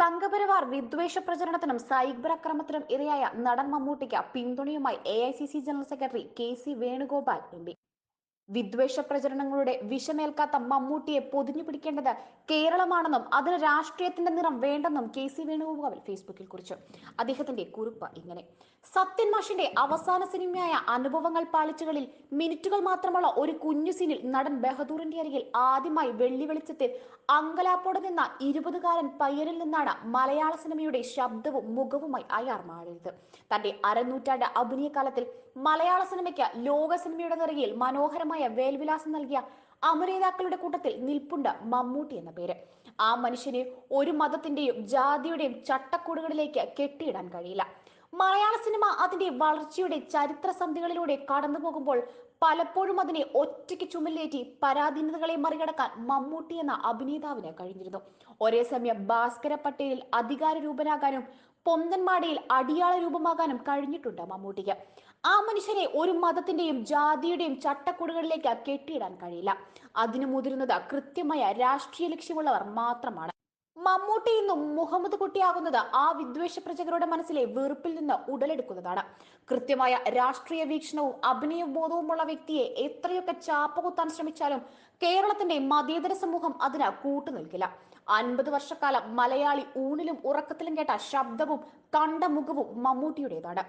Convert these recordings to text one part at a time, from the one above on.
സംഘപരിവാർ വിദ്വേഷ പ്രചരണത്തിനും സൈബർ അക്രമത്തിനും ഇരയായ നടൻ മമ്മൂട്ടിക്ക് പിന്തുണയുമായി A I C C general secretary K C Venugopal M P. വിദ്വേഷ പ്രചരണങ്ങളുടെ വിഷമേൽക്കാത്ത മമ്മൂട്ടിയെ പൊതിഞ്ഞു പിടിക്കേണ്ടത് കേരളമാണെന്നും അതിന് രാഷ്ട്രീയത്തിന്റെ നിറം വേണ്ടെന്നും കെ സി വേണുഗോപാൽ ഫേസ്ബുക്കിൽ കുറിച്ചു. അദ്ദേഹത്തിന്റെ കുറിപ്പ് ഇങ്ങനെ. സത്യൻ മാഷിന്റെ അവസാന സിനിമയായ അനുഭവങ്ങൾ പാളിച്ചുകളിൽ മിനിറ്റുകൾ മാത്രമുള്ള ഒരു കുഞ്ഞു സീനിൽ നടൻ ബഹദൂറിന്റെ അരികിൽ ആദ്യമായി വെള്ളി വെളിച്ചത്തിൽ അങ്കലാപ്പോടെ നിന്ന ഇരുപതുകാരൻ പയ്യനിൽ നിന്നാണ് മലയാള സിനിമയുടെ ശബ്ദവും മുഖവുമായി അയാർ മാറിയത്. തന്റെ അരനൂറ്റാണ്ട് അഭിനയ കാലത്തിൽ മലയാള സിനിമയ്ക്ക് ലോക സിനിമയുടെ നിറയിൽ മനോഹരമായ വേൽവിലാസം നൽകിയ അമരേതാക്കളുടെ കൂട്ടത്തിൽ നിൽപ്പുണ്ട് മമ്മൂട്ടി എന്ന പേര്. ആ മനുഷ്യനെ ഒരു മതത്തിന്റെയും ജാതിയുടെയും ചട്ടക്കൂടുകളിലേക്ക് കെട്ടിയിടാൻ കഴിയില്ല. മലയാള സിനിമ അതിന്റെ വളർച്ചയുടെ ചരിത്ര സന്ധികളിലൂടെ കടന്നു പോകുമ്പോൾ പലപ്പോഴും അതിനെ ഒറ്റയ്ക്ക് ചുമലേറ്റി പരാധീനതകളെ മറികടക്കാൻ മമ്മൂട്ടി എന്ന അഭിനേതാവിന് കഴിഞ്ഞിരുന്നു. ഒരേ സമയം ഭാസ്കര പട്ടേലിൽ അധികാര രൂപനാകാനും പൊന്തൻമാടയിൽ അടിയാള രൂപമാകാനും കഴിഞ്ഞിട്ടുണ്ട് മമ്മൂട്ടിക്ക്. ആ മനുഷ്യനെ ഒരു മതത്തിന്റെയും ജാതിയുടെയും ചട്ടക്കൂടുകളിലേക്ക് കെട്ടിയിടാൻ കഴിയില്ല. അതിനു മുതിരുന്നത് കൃത്യമായ രാഷ്ട്രീയ ലക്ഷ്യമുള്ളവർ മാത്രമാണ്. മമ്മൂട്ടി ഇന്നും മുഹമ്മദ് കുട്ടിയാകുന്നത് ആ വിദ്വേഷ പ്രചകരുടെ മനസ്സിലെ വെറുപ്പിൽ നിന്ന് ഉടലെടുക്കുന്നതാണ്. കൃത്യമായ രാഷ്ട്രീയ വീക്ഷണവും അഭിനയ ബോധവുമുള്ള വ്യക്തിയെ എത്രയൊക്കെ ചാപ്പകുത്താൻ ശ്രമിച്ചാലും കേരളത്തിന്റെ മതേതര സമൂഹം അതിന് കൂട്ടുനിൽക്കില്ല അൻപത് വർഷക്കാലം മലയാളി ഊണിലും ഉറക്കത്തിലും കേട്ട ശബ്ദവും കണ്ട മുഖവും മമ്മൂട്ടിയുടേതാണ്.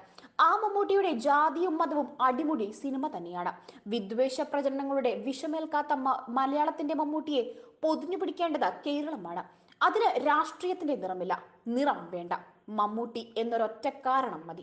ആ മമ്മൂട്ടിയുടെ ജാതിയും മതവും അടിമുടി സിനിമ തന്നെയാണ്. വിദ്വേഷ പ്രചരണങ്ങളുടെ വിഷമേൽക്കാത്ത മലയാളത്തിന്റെ മമ്മൂട്ടിയെ പൊതിഞ്ഞു പിടിക്കേണ്ടത് കേരളമാണ്. അതിന് രാഷ്ട്രീയത്തിന്റെ നിറമില്ല. നിറം വേണ്ട. മമ്മൂട്ടി എന്നൊരൊറ്റ കാരണം മതി.